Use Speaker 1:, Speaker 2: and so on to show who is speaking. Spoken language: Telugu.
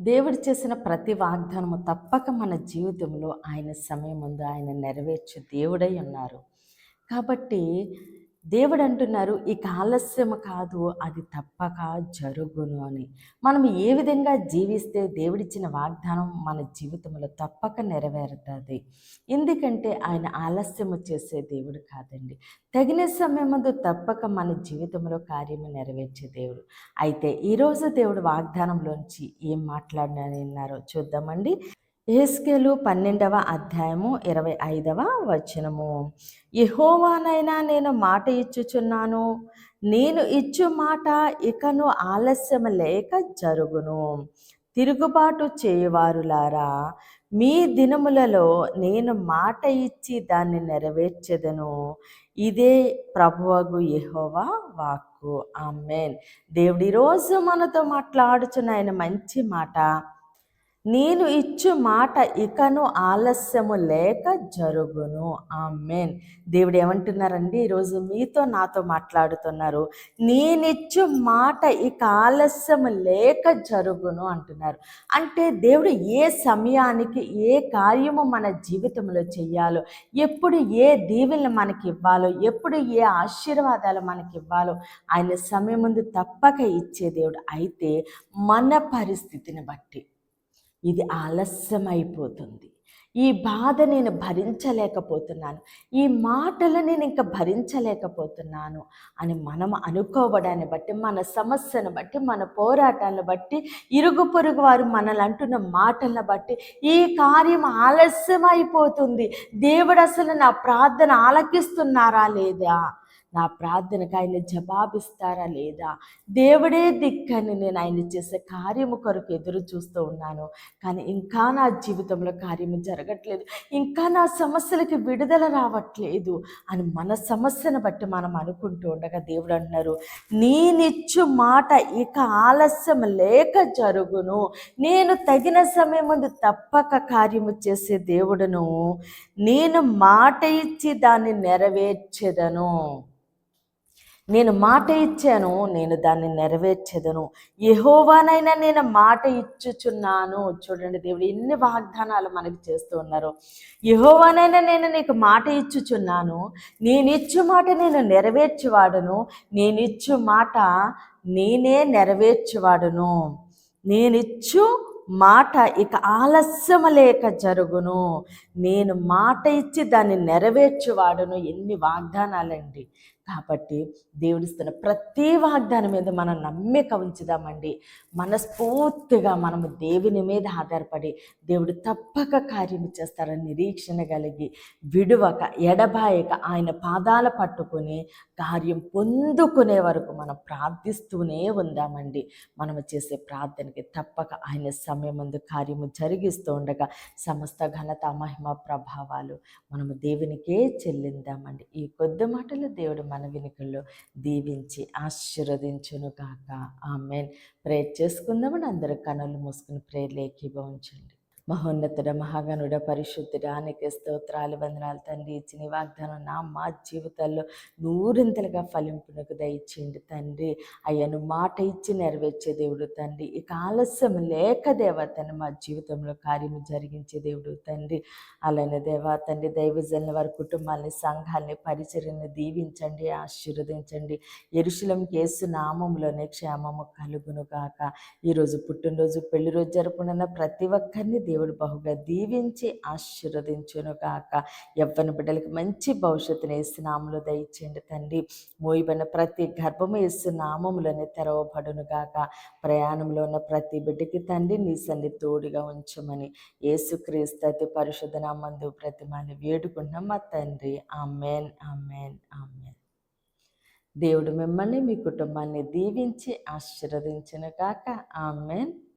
Speaker 1: దేవుడు చేసిన ప్రతి వాగ్దానము తప్పక మన జీవితంలో ఆయన సమయం ముందు ఆయన నెరవేర్చు దేవుడై ఉన్నారు. కాబట్టి దేవుడు అంటున్నారు ఇక ఆలస్యం కాదు అది తప్పక జరుగును అని. మనం ఏ విధంగా జీవిస్తే దేవుడిచ్చిన వాగ్దానం మన జీవితంలో తప్పక నెరవేరుతుంది. ఎందుకంటే ఆయన ఆలస్యము చేసే దేవుడు కాదండి. తగిన సమయం తప్పక మన జీవితంలో కార్యము నెరవేర్చే దేవుడు. అయితే ఈరోజు దేవుడు వాగ్దానంలోంచి ఏం మాట్లాడినారో చూద్దామండి. ఎహెస్కేలు పన్నెండవ అధ్యాయము ఇరవై ఐదవ వచనము. యహోవానైనా నేను మాట ఇచ్చుచున్నాను. నేను ఇచ్చు మాట ఇకను ఆలస్యం లేక జరుగును. తిరుగుబాటు చేయువారులారా మీ దినములలో నేను మాట ఇచ్చి దాన్ని నెరవేర్చెదను. ఇదే ప్రభువగు యహోవా వాక్కు. ఆమెన్. దేవుడి రోజు మనతో మాట్లాడుచున్న ఆయన మంచి మాట. నేను ఇచ్చు మాట ఇకను ఆలస్యము లేక జరుగును. ఆమెన్. దేవుడు ఏమంటున్నారండి? ఈరోజు మీతో నాతో మాట్లాడుతున్నారు. నేనిచ్చు మాట ఇక ఆలస్యము లేక జరుగును అంటున్నారు. అంటే దేవుడు ఏ సమయానికి ఏ కార్యము మన జీవితంలో చెయ్యాలో ఎప్పుడు ఏ దీవెనలు మనకి ఇవ్వాలో ఎప్పుడు ఏ ఆశీర్వాదాలు మనకి ఇవ్వాలో ఆయన సమయం ముందు తప్పక ఇచ్చే దేవుడు. అయితే మన పరిస్థితిని బట్టి ఇది ఆలస్యమైపోతుంది. ఈ బాధ నేను భరించలేకపోతున్నాను. ఈ మాటలు నేను ఇంకా భరించలేకపోతున్నాను అని మనం అనుకోవడాన్ని బట్టి మన సమస్యను బట్టి మన పోరాటాలను బట్టి ఇరుగు పొరుగు వారు మనల్ని అంటున్న మాటలను బట్టి ఈ కార్యం ఆలస్యమైపోతుంది. దేవుడు అసలు నా ప్రార్థన ఆలకిస్తున్నారా లేదా? నా ప్రార్థనకు ఆయన జవాబిస్తారా లేదా? దేవుడే దిక్కని నేను ఆయన చేసే కార్యము కొరకు ఎదురు చూస్తూ ఉన్నాను. కానీ ఇంకా నా జీవితంలో కార్యము జరగట్లేదు. ఇంకా నా సమస్యలకి విడుదల రావట్లేదు అని మన సమస్యను బట్టి మనం అనుకుంటూ ఉండగా దేవుడు అంటున్నారు నేనిచ్చు మాట ఇక ఆలస్యం లేక జరుగును. నేను తగిన సమయం ముందు తప్పక కార్యము చేసే దేవుడును. నేను మాట ఇచ్చి దాన్ని నెరవేర్చెదను. నేను మాట ఇచ్చాను నేను దాన్ని నెరవేర్చేదను. యహోవానైనా నేను మాట ఇచ్చుచున్నాను. చూడండి దేవుడు ఎన్ని వాగ్దానాలు మనకి చేస్తూ ఉన్నారు. యహోవానైనా నేను నీకు మాట ఇచ్చుచున్నాను. నేను ఇచ్చు మాట నేను నెరవేర్చేవాడును. నేను ఇచ్చు మాట నేనే నెరవేర్చువాడును. నేనిచ్చు మాట ఇక ఆలస్యం లేక జరుగును. నేను మాట ఇచ్చి దాన్ని నెరవేర్చువాడును. ఎన్ని వాగ్దానాలండి. కాబట్టి దేవుడిస్తున్న ప్రతి వాగ్దానం మీద మనం నమ్మిక ఉంచుదామండి. మనస్ఫూర్తిగా మనము దేవుని మీద ఆధారపడి దేవుడు తప్పక కార్యము చేస్తారని నిరీక్షణ కలిగి విడువక ఎడబాయక ఆయన పాదాల పట్టుకుని కార్యం పొందుకునే వరకు మనం ప్రార్థిస్తూనే ఉందామండి. మనము చేసే ప్రార్థనకి తప్పక ఆయన సమయం ముందు కార్యము జరిగిస్తూ ఉండగా సమస్త ఘనత మహిమ ప్రభావాలు మనము దేవునికే చెల్లిందామండి. ఈ కొద్ది మాటలు దేవుడు మన వినికల్లో దీవించి ఆశీర్వదించును కాక. ఆమెన్. ప్రేర్ చేసుకుందామని అందరూ కనులు మూసుకుని ప్రేర్లు ఏకీభవించండి మహోన్నతుడ మహాగణుడ పరిశుద్ధుడ అనేక స్తోత్రాలు వందనాలు తండ్రి ఇచ్చిన వాగ్దానం నా మా జీవితాల్లో నూరింతలుగా ఫలింపునకు దయచేయండి తండ్రి. అయ్యను మాట ఇచ్చి నెరవేర్చే దేవుడు తండ్రి. ఇక ఆలస్యం లేక దేవతను మా జీవితంలో కార్యము జరిగించే దేవుడు తండ్రి. అలానే దేవా తండ్రి దైవజనుల వారి కుటుంబాన్ని సంఘాన్ని పరిచర్యను దీవించండి ఆశీర్వదించండి. ఎరుశలం కేసు నామంలోనే క్షేమము కలుగును గాక. ఈరోజు పుట్టినరోజు పెళ్ళి రోజు జరుపుకున్న ప్రతి ఒక్కరిని దేవుడు బహుగా దీవించి ఆశీర్వదించును గాక. ఎవ్వని బిడ్డలకు మంచి భవిష్యత్తుని నామములో దయచేయండి తండ్రి. మోయబడిన ప్రతి గర్భము వేసు తెరవబడును గాక. ప్రయాణంలో ఉన్న ప్రతి బిడ్డకి తండ్రి నీ సన్ని తోడుగా ఉంచమని యేసుక్రీస్తు అతి పరిశుద్ధ నామందు ప్రతిమాని వేడుకున్నాం మా తండ్రి. Amen amen amen. దేవుడు మిమ్మల్ని మీ కుటుంబాన్ని దీవించి ఆశీర్వదించిన కాక ఆమెన్.